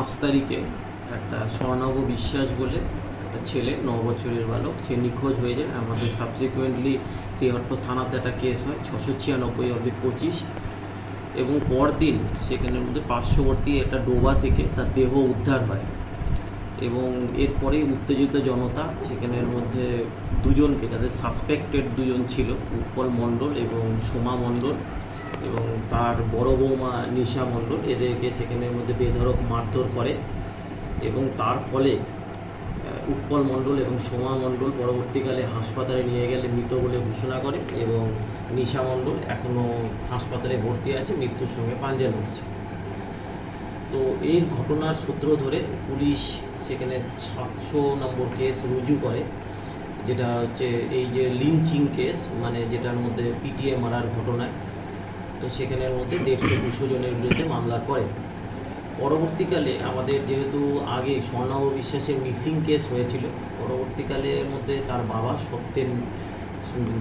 পাঁচ তারিখে একটা স্বর্ণব বিশ্বাস বলে একটা ছেলে, ন বছরের বালক, সে নিখোঁজ হয়ে যায়। আমাদের সাবসিকুয়েন্টলি তেহট্ট থানাতে একটা কেস হয়, ছশো ছিয়ানব্বই অব্দি পঁচিশ। এবং পরদিন সেখানের মধ্যে পার্শ্ববর্তী একটা ডোবা থেকে তার দেহ উদ্ধার হয়। এবং এরপরেই উত্তেজিত জনতা সেখানের মধ্যে দুজনকে, যাদের সাসপেক্টেড দুজন ছিল, উৎপল মণ্ডল এবং সোমা মণ্ডল এবং তার বড় বৌমা নিশা মণ্ডল এদেরকে সেখানের মধ্যে বেধড়ক মারধর করে এবং তার ফলে উৎপল মণ্ডল এবং সোমা মণ্ডল পরবর্তীকালে হাসপাতালে নিয়ে গেলে মৃত বলে ঘোষণা করে এবং নিশা মণ্ডল এখনও হাসপাতালে ভর্তি আছে, মৃত্যুর সঙ্গে পাঞ্জা লড়ছে তো এই ঘটনার সূত্র ধরে পুলিশ সেখানে সাতশো নম্বর কেস রুজু করে, যেটা হচ্ছে এই যে লিঞ্চিং কেস মানে যেটার মধ্যে পিটিএ মারার ঘটনায়। তো সেখানের মধ্যে দেড়শো দুশো জনের বিরুদ্ধে মামলা করে। পরবর্তীকালে আমাদের যেহেতু আগে স্বর্ণাব বিশ্বাসের মিসিং কেস হয়েছিল, পরবর্তীকালের মধ্যে তার বাবা সত্যেন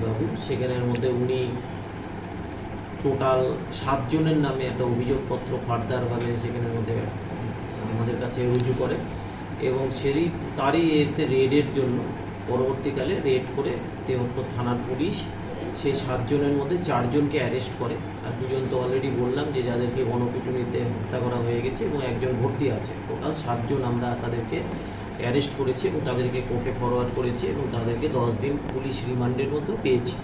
বাবু, সেখানের মধ্যে উনি টোটাল সাতজনের নামে একটা অভিযোগপত্র ফার্দারভাবে সেখানের মধ্যে, আমাদের কাছে রুজু করে এবং সেই তারই এতে রেডের জন্য পরবর্তীকালে রেড করে তেহট্ট থানার পুলিশ সেই সাতজনের মধ্যে চারজনকে অ্যারেস্ট করে। আর দুজন তো অলরেডি বললাম যে যাদেরকে গণপিটুনিতে হত্যা করা হয়ে গেছে এবং একজন ভর্তি আছে। টোটাল সাতজন আমরা তাদেরকে অ্যারেস্ট করেছি এবং তাদেরকে কোর্টে ফরওয়ার্ড করেছি এবং তাদেরকে দশ দিন পুলিশ রিমান্ডের মধ্যে পেয়েছি।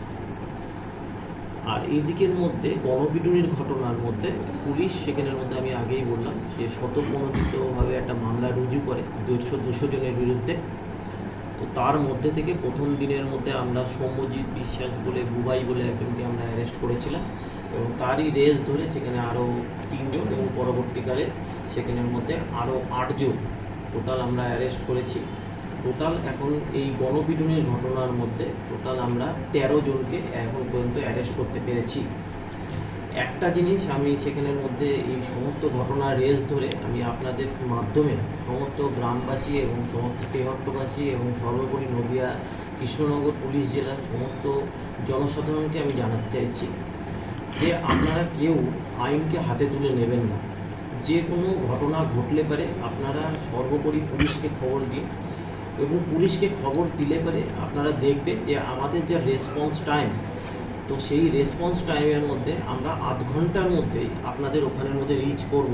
আর এই দিকের মধ্যে গণপিটুনির ঘটনার মধ্যে পুলিশ সেখানের মধ্যে আমি আগেই বললাম সে স্বতঃপ্রণোদিতভাবে একটা মামলা রুজু করে। দেড়শো দুশো জনের বিরুদ্ধে। তো তার মধ্যে থেকে প্রথম দিনের মধ্যে আমরা সৌম্যজিৎ বিশ্বাস বলে বুবাই বলে একজনকে আমরা অ্যারেস্ট করেছিলাম এবং তারই রেস ধরে সেখানে আরও তিনজন এবং পরবর্তীকালে সেখানের মধ্যে আরও আটজন টোটাল আমরা অ্যারেস্ট করেছি। টোটাল এখন এই গণপিটুনির ঘটনার মধ্যে টোটাল আমরা তেরো জনকে এখন পর্যন্ত অ্যারেস্ট করতে পেরেছি। একটা জিনিস আমি সেখানের মধ্যে এই সমস্ত ঘটনা রেস ধরে আমি আপনাদের মাধ্যমে সমস্ত গ্রামবাসী এবং সমস্ত তেহট্টবাসী এবং সর্বোপরি নদিয়া কৃষ্ণনগর পুলিশ জেলার সমস্ত জনসাধারণকে আমি জানাতে চাইছি যে আপনারা কেউ আইনকে হাতে তুলে নেবেন না। যে কোনো ঘটনা ঘটলে পারে আপনারা সর্বোপরি পুলিশকে খবর দিন এবং পুলিশকে খবর দিলে পারে আপনারা দেখবেন যে আমাদের যা রেসপন্স টাইম তো সেই রেসপন্স টাইমের মধ্যে আমরা আধ ঘণ্টার মধ্যেই আপনাদের ওখানের মধ্যে রিচ করব।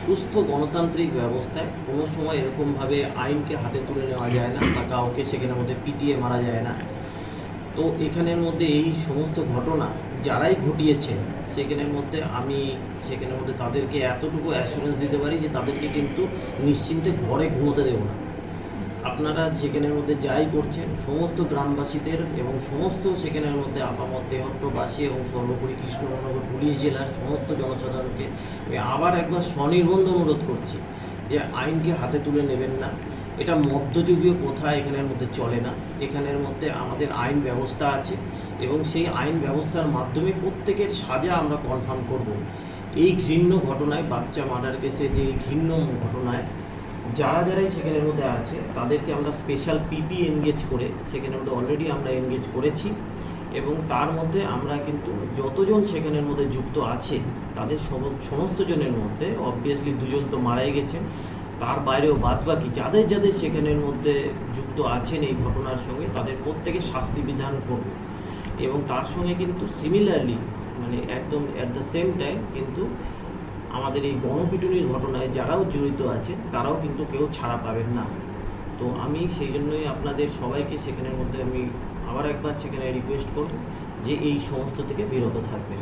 সুস্থ গণতান্ত্রিক ব্যবস্থায় কোনো সময় এরকমভাবে আইনকে হাতে তুলে নেওয়া যায় না বা কাউকে সেখানের মধ্যে পিটিয়ে মারা যায় না। তো এখানের মধ্যে এই সমস্ত ঘটনা যারাই ঘটিয়েছেন সেখানের মধ্যে আমি, সেখানের মধ্যে তাদেরকে এতটুকু অ্যাসুরেন্স দিতে পারি যে তাদেরকে কিন্তু নিশ্চিন্তে ঘরে ঘুমোতে দেবো না। আপনারা সেখানের মধ্যে যাই করছেন, সমস্ত গ্রামবাসীদের এবং সমস্ত সেখানের মধ্যে আপামত দেহট্টবাসী এবং সর্বোপরি কৃষ্ণনগর পুলিশ জেলার সমস্ত জনসাধারণকে আবার একবার স্বনির্বন্ধ অনুরোধ করছি যে আইনকে হাতে তুলে নেবেন না। এটা মধ্যযুগীয় প্রথা, এখানের মধ্যে চলে না। এখানের মধ্যে আমাদের আইন ব্যবস্থা আছে এবং সেই আইন ব্যবস্থার মাধ্যমে প্রত্যেকের সাজা আমরা কনফার্ম করব। এই ঘৃণ্য ঘটনায়, বাচ্চা মার্ডার কেসে যে ঘৃণ্য ঘটনায় যারা যারাই সেখানের মধ্যে আছে, তাদেরকে আমরা স্পেশাল পিপি এনগেজ করে সেখানের মধ্যে অলরেডি আমরা এনগেজ করেছি এবং তার মধ্যে আমরা কিন্তু যতজন সেখানের মধ্যে যুক্ত আছে, তাদের সম- সমস্ত জনের মধ্যে অবভিয়াসলি দুজন তো মারাই গেছেন তার বাইরেও বাদ বাকি যাদের যাদের সেখানের মধ্যে যুক্ত আছেন এই ঘটনার সঙ্গে, তাদের প্রত্যেকে শাস্তি বিধান করব। এবং তার সঙ্গে কিন্তু সিমিলারলি মানে একদম অ্যাট দ্য সেম টাইম কিন্তু আমাদের এই গণপিটুনির ঘটনায় যারাও জড়িত আছে, তারাও কিন্তু কেউ ছাড়া পাবেন না। তো আমি সেই জন্যই আপনাদের সবাইকে সেখানের মধ্যে আমি আবার একবার সেখানে রিকোয়েস্ট করব যে এই সমস্ত থেকে বিরত থাকবেন।